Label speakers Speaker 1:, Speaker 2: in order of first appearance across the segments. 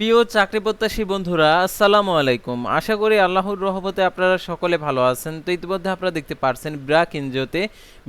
Speaker 1: প্রিয় চাকরি প্রত্যাশী বন্ধুরা, আসসালামু আলাইকুম। আশা করি আল্লাহর রহমতে আপনারা সকলে ভালো আছেন। তো ইতিমধ্যে আপনারা দেখতে পারছেন ব্রাক এনজিওতে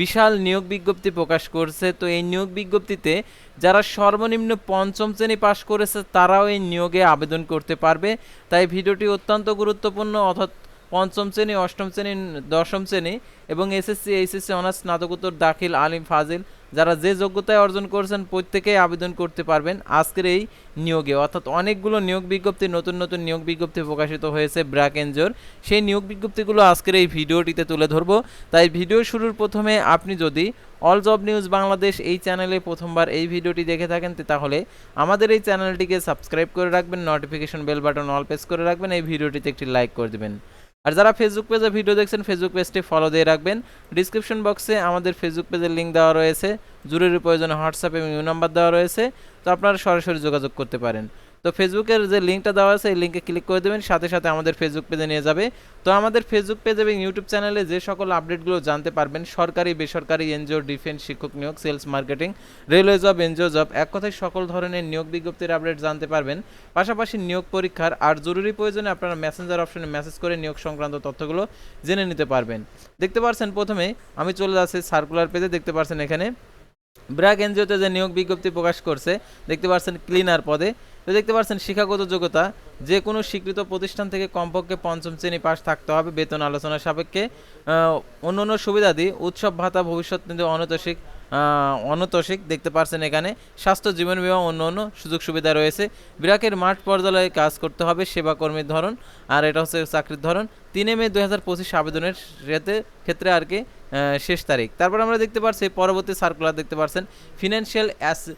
Speaker 1: বিশাল নিয়োগ বিজ্ঞপ্তি প্রকাশ করছে। তো এই নিয়োগ বিজ্ঞপ্তিতে যারা সর্বনিম্ন পঞ্চম শ্রেণি পাশ করেছে, তারাও এই নিয়োগে আবেদন করতে পারবে। তাই ভিডিওটি অত্যন্ত গুরুত্বপূর্ণ অর্থাৎ পঞ্চম শ্রেণি, অষ্টম শ্রেণি, দশম শ্রেণি এবং এসএসসি, এইচএসসি অনার্স স্নাতকোত্তর দাখিল আলিম ফাজিল। যারা যে যোগ্যতায় অর্জন করেছেন প্রত্যেকেই আবেদন করতে পারবেন আজকের এই নিয়োগে। অর্থাৎ অনেকগুলো নিয়োগ বিজ্ঞপ্তি, নতুন নতুন নিয়োগ বিজ্ঞপ্তি প্রকাশিত হয়েছে ব্র্যাক এনজোর সেই নিয়োগ বিজ্ঞপ্তিগুলো আজকের এই ভিডিওটিতে তুলে ধরবো। তাই ভিডিও শুরুর প্রথমে আপনি যদি অল জব নিউজ বাংলাদেশ এই চ্যানেলে প্রথমবার এই ভিডিওটি দেখে থাকেন তাহলে আমাদের এই চ্যানেলটিকে সাবস্ক্রাইব করে রাখবেন, notification bell button all press করে রাখবেন, এই ভিডিওটিতে একটি লাইক করে দেবেন। আর যারা ফেসবুক পেজে ভিডিও দেখছেন ফেসবুক পেজটি ফলো দিয়ে রাখবেন। ডিসক্রিপশন বক্সে আমাদের ফেসবুক পেজের লিঙ্ক দেওয়া রয়েছে। জরুরি প্রয়োজনে হোয়াটসঅ্যাপ এবং ইউ নাম্বার দেওয়া রয়েছে। তো আপনারা সরাসরি যোগাযোগ করতে পারেন। তো ফেসবুকের যে লিঙ্কটা দেওয়া আছে, এই লিঙ্কে ক্লিক করে দেবেন, সাথে সাথে আমাদের ফেসবুক পেজে নিয়ে যাবে। তো আমাদের ফেসবুক পেজ এবং ইউটিউব চ্যানেলে যে সকল আপডেটগুলো জানতে পারবেন, সরকারি, বেসরকারি এনজিও ডিফেন্স শিক্ষক নিয়োগ sales marketing railway job NGO job এক কথায় সকল ধরনের নিয়োগ বিজ্ঞপ্তির আপডেট জানতে পারবেন। পাশাপাশি নিয়োগ পরীক্ষার আর জরুরি প্রয়োজনে আপনারা মেসেঞ্জার অপশনে মেসেজ করে নিয়োগ সংক্রান্ত তথ্যগুলো জেনে নিতে পারবেন। দেখতে পারছেন প্রথমে, আমি চলে যাচ্ছি সার্কুলার পেজে দেখতে পারছেন এখানে। ব্র্যাক এনজিওতে যে নিয়োগ বিজ্ঞপ্তি প্রকাশ করছে, দেখতে পাচ্ছেন ক্লিনার পদে। তো দেখতে পাচ্ছেন, শিক্ষাগত যোগ্যতা যে কোনো স্বীকৃত প্রতিষ্ঠান থেকে কমপক্ষে পঞ্চম শ্রেণি পাস থাকতে হবে বেতন আলোচনা সাপেক্ষে। অন্য অন্য সুবিধাদি, উৎসব ভাতা ভবিষ্যৎ নিধি অনতোষিক অনতোষিক দেখতে পাচ্ছেন এখানে। স্বাস্থ্য, জীবন বিমা অন্য অন্য সুযোগ সুবিধা রয়েছে। ব্র্যাকের মাঠ পর্যায়ে কাজ করতে হবে সেবা কর্মীর ধরন, আর এটা হচ্ছে চাকরির ধরন। তিনে মে দুই হাজার পঁচিশ আবেদনের সাথে- ক্ষেত্রে আর কি শেষ তারিখ। তারপর আমরা দেখতে পাচ্ছি পরবর্তী সার্কুলার দেখতে পাচ্ছেন ফিনান্সিয়াল অ্যাস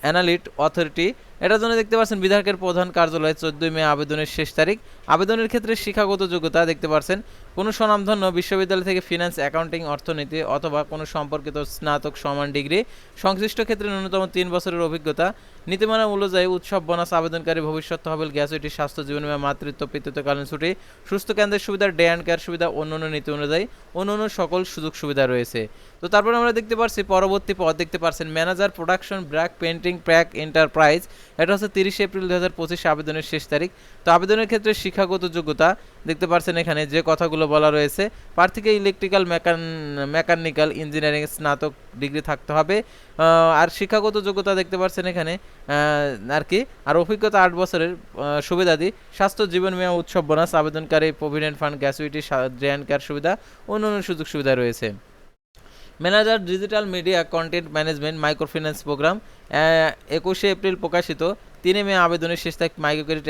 Speaker 1: অ্যানালিট অথরিটি এটার জন্য দেখতে পাচ্ছেন বিধায়কের প্রধান কার্যালয় চোদ্দই মে আবেদনের শেষ তারিখ। আবেদনের ক্ষেত্রে শিক্ষাগত যোগ্যতা দেখতে পাচ্ছেন, কোনো স্বনামধন্য বিশ্ববিদ্যালয় থেকে ফিনান্স অ্যাকাউন্টিং অর্থনীতি অথবা কোনো সম্পর্কিত স্নাতক, সমান ডিগ্রি, সংশ্লিষ্ট ক্ষেত্রে ন্যূনতম তিন বছরের অভিজ্ঞতা, নীতিমালা অনুযায়ী উৎসব বোনাস আবেদনকারী ভবিষ্যৎ তহবিল গ্যাসুইটি স্বাস্থ্য, জীবন বীমা, মাতৃত্ব, পিতৃত্বকালীন ছুটি, সুস্থ কেন্দ্রের সুবিধা ডে অ্যান্ড কেয়ার সুবিধা অন্য অন্য নীতি অনুযায়ী অন্য অন্য সকল সুযোগ সুবিধা রয়েছে। তো তারপর আমরা দেখতে পাচ্ছি পরবর্তী পদ দেখতে পাচ্ছেন manager production BRAC printing pack enterprise এটা হচ্ছে তিরিশে এপ্রিল দু হাজার পঁচিশে আবেদনের শেষ তারিখ। তো আবেদনের ক্ষেত্রে শিক্ষাগত যোগ্যতা দেখতে পাচ্ছেন এখানে যে কথাগুলো বলা রয়েছে। প্রার্থীকে ইলেকট্রিক্যাল মেকান মেকানিক্যাল ইঞ্জিনিয়ারিং স্নাতক ডিগ্রি থাকতে হবে। আর শিক্ষাগত যোগ্যতা দেখতে পাচ্ছেন এখানে আর কি। আর অভিজ্ঞতা আট বছরের সুবিধাদি। স্বাস্থ্য জীবন বীমা উৎসব বোনাস, আবেদনকারী প্রভিডেন্ট ফান্ড, গ্যাসুইটি ড্রেন কেয়ার সুবিধা অন্য অন্য সুযোগ সুবিধা রয়েছে। Manager digital media content management microfinance program একুশে এপ্রিল প্রকাশিত। তিনে মে আবেদনের শেষ তারিখ মাইক্রো ক্রেডিট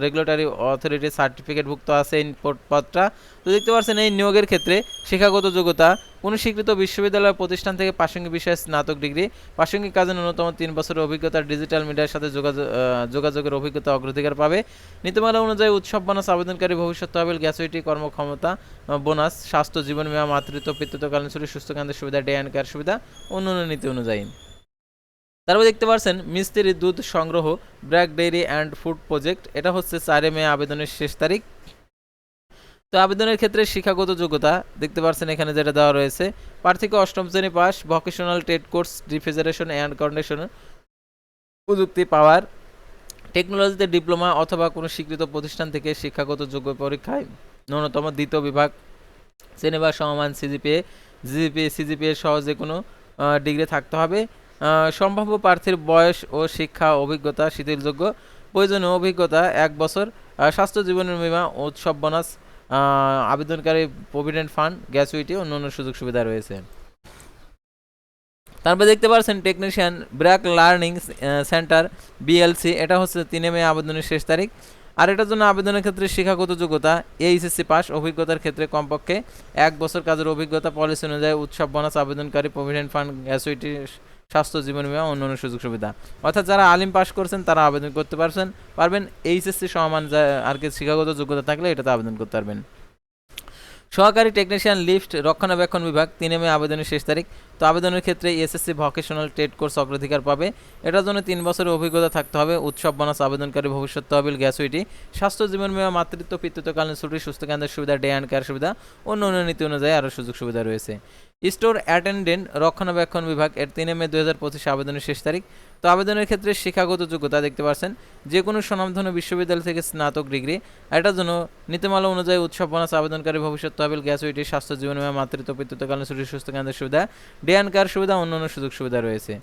Speaker 1: রেগুলেটরি অথরিটির সার্টিফিকেটভুক্ত আছে এই পদ- পদটা তো দেখতে পাচ্ছেন, এই নিয়োগের ক্ষেত্রে শিক্ষাগত যোগ্যতা কোনো স্বীকৃত বিশ্ববিদ্যালয় প্রতিষ্ঠান থেকে প্রাসঙ্গিক বিষয়ে স্নাতক ডিগ্রি, প্রাসঙ্গিক কাজে ন্যূনতম তিন বছরের অভিজ্ঞতা ডিজিটাল মিডিয়ার সাথে যোগাযোগের অভিজ্ঞতা অগ্রাধিকার পাবে। নীতিমালা অনুযায়ী উৎসব বোনাস, আবেদনকারী ভবিষ্যৎ তহবিল, গ্যাসুইটি, কর্মক্ষমতা বোনাস, স্বাস্থ্য, জীবন বীমা, মাতৃত্ব, পিতৃত্বকালীন সুস্থ কেন্দ্রের সুবিধা, ডে অ্যান্ড কেয়ার সুবিধা অন্য অন্য নীতি অনুযায়ী। তারপর দেখতে পাচ্ছেন মিস্ত্রি দুধ সংগ্রহ, BRAC dairy and food project, এটা হচ্ছে চারে মে আবেদনের শেষ তারিখ। তো আবেদনের ক্ষেত্রে শিক্ষাগত যোগ্যতা, দেখতে পাচ্ছেন এখানে যেটা দেওয়া রয়েছে প্রার্থীকে অষ্টম শ্রেণি pass vocational trade course refrigeration and condition প্রযুক্তি পাওয়ার টেকনোলজিতে ডিপ্লোমা অথবা কোনো স্বীকৃত প্রতিষ্ঠান থেকে শিক্ষাগত যোগ্য পরীক্ষায় ন্যূনতম দ্বিতীয় বিভাগ শ্রেণি বা সমমান সিজিপিএ জিজিপিএ সিজিপিএ সহ যে কোনো ডিগ্রি থাকতে হবে। সম্ভাব্য প্রার্থীর বয়স ও শিক্ষা অভিজ্ঞতা, শিথিলযোগ্য, প্রয়োজনীয় অভিজ্ঞতা, এক বছর স্বাস্থ্য জীবন বীমা উৎসব বোনাস আবেদনকারী প্রভিডেন্ট ফান্ড গ্যাচুইটি অন্য অন্য সুযোগ সুবিধা রয়েছে। তারপরে দেখতে পাচ্ছেন technician BRAC learning centre, BLC, এটা হচ্ছে তিনে মে আবেদনের শেষ তারিখ। আর এটার জন্য আবেদনের ক্ষেত্রে শিক্ষাগত যোগ্যতা এইচএসসি পাস, অভিজ্ঞতার ক্ষেত্রে কমপক্ষে এক বছর কাজের অভিজ্ঞতা, পলিসি অনুযায়ী উৎসব বোনাস, আবেদনকারী প্রভিডেন্ট ফান্ড গ্যাসুইটি স্বাস্থ্য জীবন বিমা অন্য সুযোগ সুবিধা। অর্থাৎ যারা আলিম পাশ করছেন, তারা আবেদন করতে পারছেন। পারবেন এইচএসসি সমান যা, আর কি শিক্ষাগত যোগ্যতা থাকলে এটাতে আবেদন করতে পারবেন। সহকারী টেকনিশিয়ান লিফট রক্ষণাবেক্ষণ বিভাগ, তিনে মে আবেদনের শেষ তারিখ। তো আবেদনের ক্ষেত্রে এসএসসি ভকেশনাল ট্রেড কোর্স অগ্রাধিকার পাবে। এটার জন্য তিন বছরের অভিজ্ঞতা থাকতে হবে, উৎসব, বোনাস, আবেদনকারী ভবিষ্যৎ তহবিল গ্যাসুইটি স্বাস্থ্য, জীবন বিমা, মাতৃত্ব, পিতৃত্বকালীন ছুটি, সুস্থ কেন্দ্রের সুবিধা, ডে অ্যান্ড কেয়ার সুবিধা অন্য অন্য নীতি অনুযায়ী আরও সুযোগ সুবিধা রয়েছে। স্টোর অ্যাটেন্ডেন্ট রক্ষণাবেক্ষণ বিভাগ এর তিনে মে দু হাজার পঁচিশে আবেদনের শেষ তারিখ। তো আবেদনের ক্ষেত্রে শিক্ষাগত যোগ্যতা দেখতে পাচ্ছেন যে কোনো স্বনামধন্য বিশ্ববিদ্যালয় থেকে স্নাতক ডিগ্রি। এটার জন্য নীতিমালা অনুযায়ী উৎসব, বোনাস, আবেদনকারী ভবিষ্যৎ তহবিল গ্যাসুইটি স্বাস্থ্য, জীবন বিমা, মাতৃত্ব, পিতৃত্বকালীন ছুটি, সুস্থ কেন্দ্রের সুবিধা ডে অ্যান্ড কেয়ার সুবিধা, অন্যান্য সুযোগ সুবিধা রয়েছে।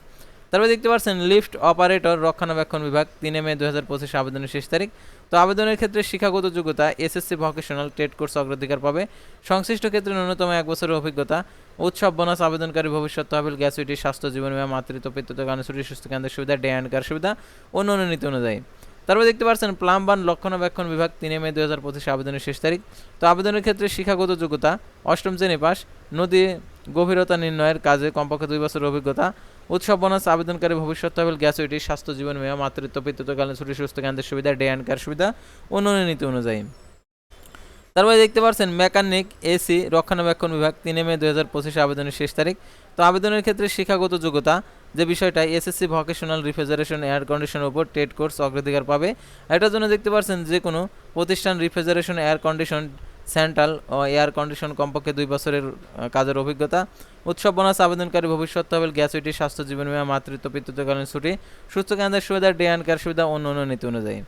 Speaker 1: তারপরে দেখতে পাচ্ছেন, লিফট অপারেটর রক্ষণাবেক্ষণ বিভাগ, তিনে মে দু হাজার পঁচিশে আবেদনের শেষ তারিখ। তো আবেদনের ক্ষেত্রে শিক্ষাগত যোগ্যতা, এসএসসি ভকেশনাল ট্রেড কোর্স অগ্রাধিকার পাবে। সংশ্লিষ্ট ক্ষেত্রে ন্যূনতম এক বছরের অভিজ্ঞতা, উৎসব, বোনাস, আবেদনকারী ভবিষ্যৎ, তহবিল গ্যাসুইটি স্বাস্থ্য, জীবন বিমা, মাতৃত্ব, পিতৃত্ব কানুসুটি সুস্থ কেন্দ্রের সুবিধা ডে অ্যান্ড কার সুবিধা অন্য অন্য নীতি অনুযায়ী। তারপর দেখতে পাচ্ছেন প্লাম্বান রক্ষণাবেক্ষণ বিভাগ, তিনে মে দু হাজার পঁচিশে আবেদনের শেষ তারিখ। তো আবেদনের ক্ষেত্রে শিক্ষাগত যোগ্যতা, অষ্টম শ্রেণি পাস নদী গভীরতা নির্ণয়ের কাজে কমপক্ষে দুই বছরের অভিজ্ঞতা, উৎসব বোনাস, আবেদনকারী ভবিষ্যৎ তহবিল গ্যাসুইটি স্বাস্থ্য জীবন বিমা মাতৃত্ব, পিতৃত্বকালীন ছুটি, সুস্থ কেন্দ্রের সুবিধা, ডে অ্যান্ড কার সুবিধা অন্য নীতি অনুযায়ী। তারপরে দেখতে পাচ্ছেন মেকানিক, এসি, রক্ষণাবেক্ষণ বিভাগ, তিনে মে দু হাজার পঁচিশে আবেদনের শেষ তারিখ। তো আবেদনের ক্ষেত্রে শিক্ষাগত যোগ্যতা, যে বিষয়টা এসএসসি ভকেশনাল রিফ্রিজারেশন এয়ার কন্ডিশনের উপর টেট কোর্স অগ্রাধিকার পাবে। এটার জন্য দেখতে পাচ্ছেন যে কোনো প্রতিষ্ঠান রিফ্রিজারেশন, এয়ার কন্ডিশন সেন্ট্রাল ও এয়ার কন্ডিশন কমপক্ষে দুই বছরের কাজের অভিজ্ঞতা। উৎসব, বোনাস, আবেদনকারী ভবিষ্যৎ তহবিল গ্যাসুইটি স্বাস্থ্য জীবন বিমা মাতৃত্ব, পিতৃত্বকালীন ছুটি, সুস্থ কেন্দ্রের সুবিধা, ডে অ্যান্ড কেয়ার সুবিধা, অন্য অন্য নীতি অনুযায়ী।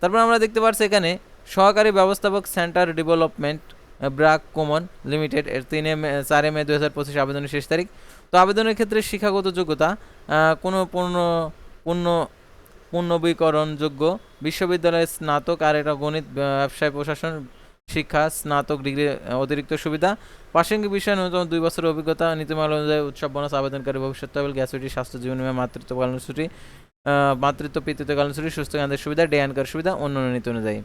Speaker 1: তারপর আমরা দেখতে পাচ্ছি এখানে সহকারী ব্যবস্থাপক centre development BRAC common limited এর তিনে মে চারে মে দু হাজার পঁচিশ আবেদনের শেষ তারিখ। তো আবেদনের ক্ষেত্রে শিক্ষাগত যোগ্যতা কোনো পূর্ণ পূর্ণ পুনর্নবীকরণযোগ্য বিশ্ববিদ্যালয়ের স্নাতক আর এটা গণিত ব্যবসায়, প্রশাসন শিক্ষা স্নাতক ডিগ্রি অতিরিক্ত সুবিধা। প্রাসঙ্গিক বিষয়ে ন্যূনতম দুই বছরের অভিজ্ঞতা নীতিমালা অনুযায়ী উৎসব বোনাস আবেদনকারী ভবিষ্যৎ তহবিল গ্যাসুটি স্বাস্থ্য জীবন বিমা মাতৃত্ব আহ, মাতৃত্ব পিতৃত্ব ছুটি সুস্থ কেন্দ্রের সুবিধা ডে অ্যান্ড সুবিধা অন্য নীতি অনুযায়ী।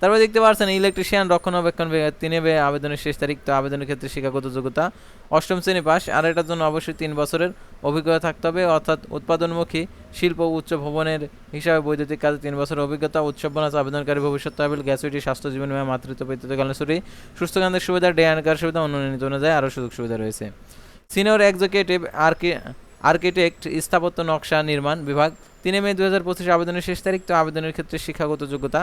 Speaker 1: তারপরে দেখতে পাচ্ছেন ইলেকট্রিশিয়ান রক্ষণাবেক্ষণ তিনে আবেদনের শেষ তারিখ, তো আবেদনের ক্ষেত্রে শিক্ষাগত যোগ্যতা অষ্টম শ্রেণি পাস। আর এটার জন্য অবশ্যই তিন বছরের অভিজ্ঞতা থাকতে হবে, অর্থাৎ উৎপাদনমুখী শিল্প উচ্চ ভবনের হিসাবে বৈদ্যুতিক কাজে তিন বছরের অভিজ্ঞতা উৎসব বোনাস আবেদনকারী ভবিষ্যৎ তহবিল গ্যাসুইটি স্বাস্থ্য, জীবন বিমা, মাতৃত্ব পিতৃত্বকালীন ছুটি সুস্থ কেন্দ্রের সুবিধা, ডে অ্যান্ড কার সুবিধা অন্য অনুযায়ী আরও সুযোগ সুবিধা রয়েছে। সিনিয়র এক্সিকিউটিভ আর্কি, আর্কিটেক্ট, স্থাপত্য নকশা নির্মাণ বিভাগ, তিনে মে দু হাজার পঁচিশ আবেদনের শেষ তারিখ, তো আবেদনের ক্ষেত্রে শিক্ষাগত যোগ্যতা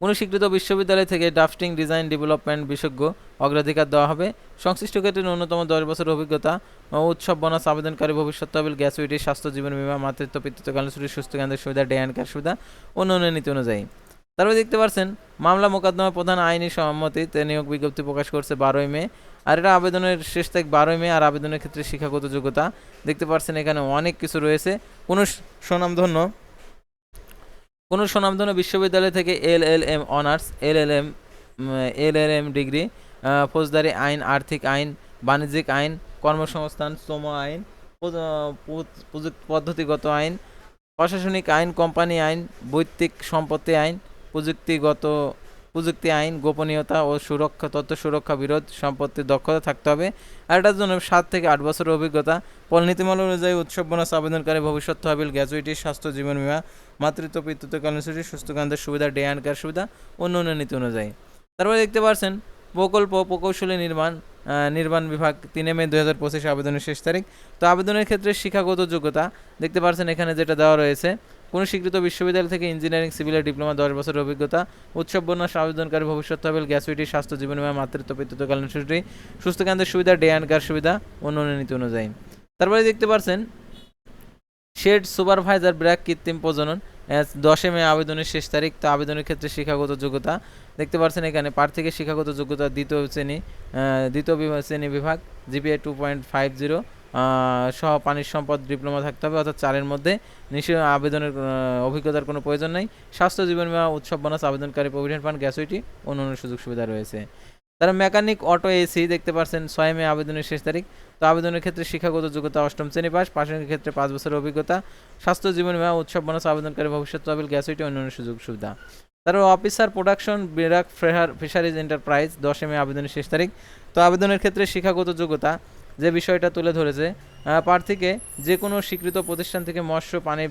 Speaker 1: কোনো স্বীকৃত বিশ্ববিদ্যালয় থেকে ড্রাফটিং, ডিজাইন, ডেভেলপমেন্ট বিশেষজ্ঞ অগ্রাধিকার দেওয়া হবে। সংশ্লিষ্ট ক্ষেত্রে ন্যূনতম দশ বছরের অভিজ্ঞতা উৎসব, বোনাস, আবেদনকারী ভবিষ্যৎ তহবিল গ্যাসুইটি স্বাস্থ্য, জীবন বিমা, মাতৃত্ব, পিতৃত্বকালীন ছুটি সুস্থ কেন্দ্রের সুবিধা ডে অ্যান্ড কেয়ার সুবিধা অন্য নীতি অনুযায়ী। তারপরে দেখতে পাচ্ছেন মামলা মোকদ্দমা প্রধান আইনি সম্মতিতে নিয়োগ বিজ্ঞপ্তি প্রকাশ করছে বারোই মে। আর এটা আবেদনের শেষ তারিখ বারোই মে আর আবেদনের ক্ষেত্রে শিক্ষাগত যোগ্যতা। দেখতে পাচ্ছেন এখানে অনেক কিছু রয়েছে। কোনো স- স্বনামধন্য কোনো স্বনামধন্য বিশ্ববিদ্যালয় থেকে L L M honours, L L M L L M degree ফৌজদারি আইন, আর্থিক আইন, বাণিজ্যিক আইন, কর্মসংস্থান, শ্রম আইন পদ্ধতিগত আইন, প্রশাসনিক আইন, কোম্পানি আইন, বৈত্তিক সম্পত্তি আইন, প্রযুক্তিগত, প্রযুক্তি আইন, গোপনীয়তা ও সুরক্ষা, তথ্য সুরক্ষা, বিরোধ, সম্পত্তির দক্ষতা থাকতে হবে। আর এটার জন্য সাত থেকে আট বছরের অভিজ্ঞতা। পল নীতিমালা অনুযায়ী উৎসব, বোনাস, আবেদনকারী ভবিষ্যৎ তহবিল, গ্র্যাজুইটি, স্বাস্থ্য, জীবন বীমা মাতৃত্ব পিতৃত্বকালীন ছুটি সুস্থ কেন্দ্রের সুবিধা, ডে অ্যান্ড কেয়ার সুবিধা অন্য অন্য নীতি অনুযায়ী। তারপরে দেখতে পাচ্ছেন প্রকল্প প্রকৌশলী নির্মাণ নির্মাণ বিভাগ তিনে মে দু হাজার পঁচিশ আবেদনের শেষ তারিখ। তো আবেদনের ক্ষেত্রে শিক্ষাগত যোগ্যতা, দেখতে পাচ্ছেন এখানে যেটা দেওয়া রয়েছে, কোনো স্বীকৃত বিশ্ববিদ্যালয় থেকে ইঞ্জিনিয়ারিং সিভিলের ডিপ্লোমা, দশ বছরের অভিজ্ঞতা উৎসব বোনাস আবেদনকারী, ভবিষ্যৎ তহবিল গ্যাসুইটি স্বাস্থ্য, জীবন বীমা মাতৃত্ব পিতৃত্বকালীন সুস্থ কেন্দ্রের সুবিধা, ডে অ্যান্ড কেয়ার সুবিধা অন্য নীতি অনুযায়ী। তারপরে দেখতে পাচ্ছেন শেড সুপারভাইজার ব্র্যাক কৃত্রিম প্রজনন। দশে মে আবেদনের শেষ তারিখ, তো আবেদনের ক্ষেত্রে শিক্ষাগত যোগ্যতা। দেখতে পাচ্ছেন এখানে প্রার্থীকে শিক্ষাগত যোগ্যতা দ্বিতীয় শ্রেণি দ্বিতীয় শ্রেণি বিভাগ, GPA two point five zero সহ পানির সম্পদ ডিপ্লোমা থাকতে হবে, অর্থাৎ চারের মধ্যে। নিশ্চয় আবেদনের অভিজ্ঞতার কোনো প্রয়োজন নেই। স্বাস্থ্য জীবন বীমা, উৎসব বোনাস, আবেদনকারী প্রভিডেন্ট ফান্ড গ্যাসুইটি অন্য অন্য সুযোগ সুবিধা রয়েছে। তারা মেকানিক, অটো এসি দেখতে পাচ্ছেন ছয় মে আবেদনের শেষ তারিখ। তো আবেদনের ক্ষেত্রে শিক্ষাগত যোগ্যতা অষ্টম শ্রেণি পাস প্রাসঙ্গিক ক্ষেত্রে পাঁচ বছরের অভিজ্ঞতা, স্বাস্থ্য জীবন বীমা, উৎসব বোনাস, আবেদনকারী ভবিষ্যৎ তহবিল গ্যাসুইটি অন্যান্য সুযোগ সুবিধা। তারপর অফিসার প্রোডাকশন, বিরাক ফ্রেহার ফিশারিজ এন্টারপ্রাইজ, দশে মে আবেদনের শেষ তারিখ। তো আবেদনের ক্ষেত্রে শিক্ষাগত যোগ্যতা যে বিষয়টা তুলে ধরেছে প্রার্থীকে যে কোনো স্বীকৃত প্রতিষ্ঠান থেকে মৎস্য, পানি,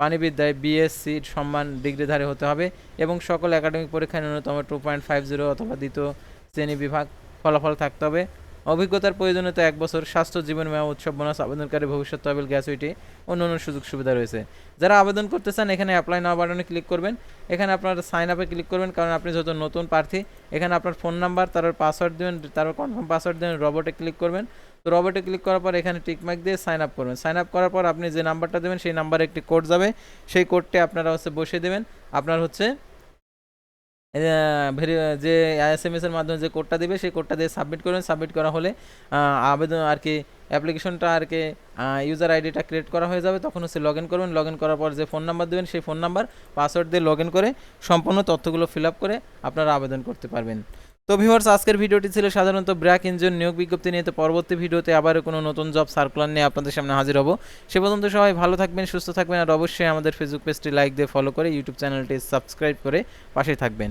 Speaker 1: পানিবিদ্যায় বিএসসি সম্মান ডিগ্রিধারী হতে হবে এবং সকল একাডেমিক পরীক্ষায় ন্যূনতম টু পয়েন্ট ফাইভ জিরো অথবা দ্বিতীয় শ্রেণি বিভাগ ফলাফল থাকতে হবে। অভিজ্ঞতার প্রয়োজনীয়তা এক বছর, স্বাস্থ্য, জীবন মেয়া উৎসব, বোনাস, আবেদনকারী, ভবিষ্যৎ তহবিল, গ্যাসুইটি, অন্য অন্য সুযোগ সুবিধা রয়েছে। যারা আবেদন করতে চান, এখানে অ্যাপ্লাই নাও বাটনে ক্লিক করবেন। এখানে আপনারা সাইন আপে ক্লিক করবেন, কারণ আপনি যত নতুন প্রার্থী, এখানে আপনার ফোন নাম্বার তারপর পাসওয়ার্ড দেবেন, তারপর কনফার্ম পাসওয়ার্ড দেবেন রবটে ক্লিক করবেন। তো রবটে ক্লিক করার পর এখানে টিকমার্ক দিয়ে সাইন আপ করবেন। সাইন আপ করার পর আপনি যে নাম্বারটা দেবেন, সেই নাম্বারে একটি কোড যাবে। সেই কোডটি আপনারা হচ্ছে বসিয়ে দেবেন। আপনার হচ্ছে যে এস এম এর মাধ্যমে যে কোডটা দেবে, সেই কোডটা দিয়ে সাবমিট করবেন। সাবমিট করা হলে আবেদন আর কি অ্যাপ্লিকেশনটা আর কি ইউজার আইডিটা ক্রিয়েট করা হয়ে যাবে। তখন হচ্ছে লগ ইন করবেন। লগ ইন করার পর যে ফোন নাম্বার দেবেন, সেই ফোন নাম্বার পাসওয়ার্ড দিয়ে লগ ইন করে, সম্পূর্ণ তথ্যগুলো ফিল আপ করে আপনারা আবেদন করতে পারবেন। তো ভিউয়ার্স আজকের ভিডিওটি ছিল সাধারণত ব্র্যাক ইঞ্জিন নিয়োগ বিজ্ঞপ্তি নিয়ে। তো পরবর্তী ভিডিওতে আবারও কোনো নতুন জব সার্কুলার নিয়ে আপনাদের সামনে হাজির হব। সে পর্যন্ত সবাই ভালো থাকবেন, সুস্থ থাকবেন আর অবশ্যই আমাদের ফেসবুক পেজটি লাইক দিয়ে ফলো করে ইউটিউব চ্যানেলটি সাবস্ক্রাইব করে পাশে থাকবেন।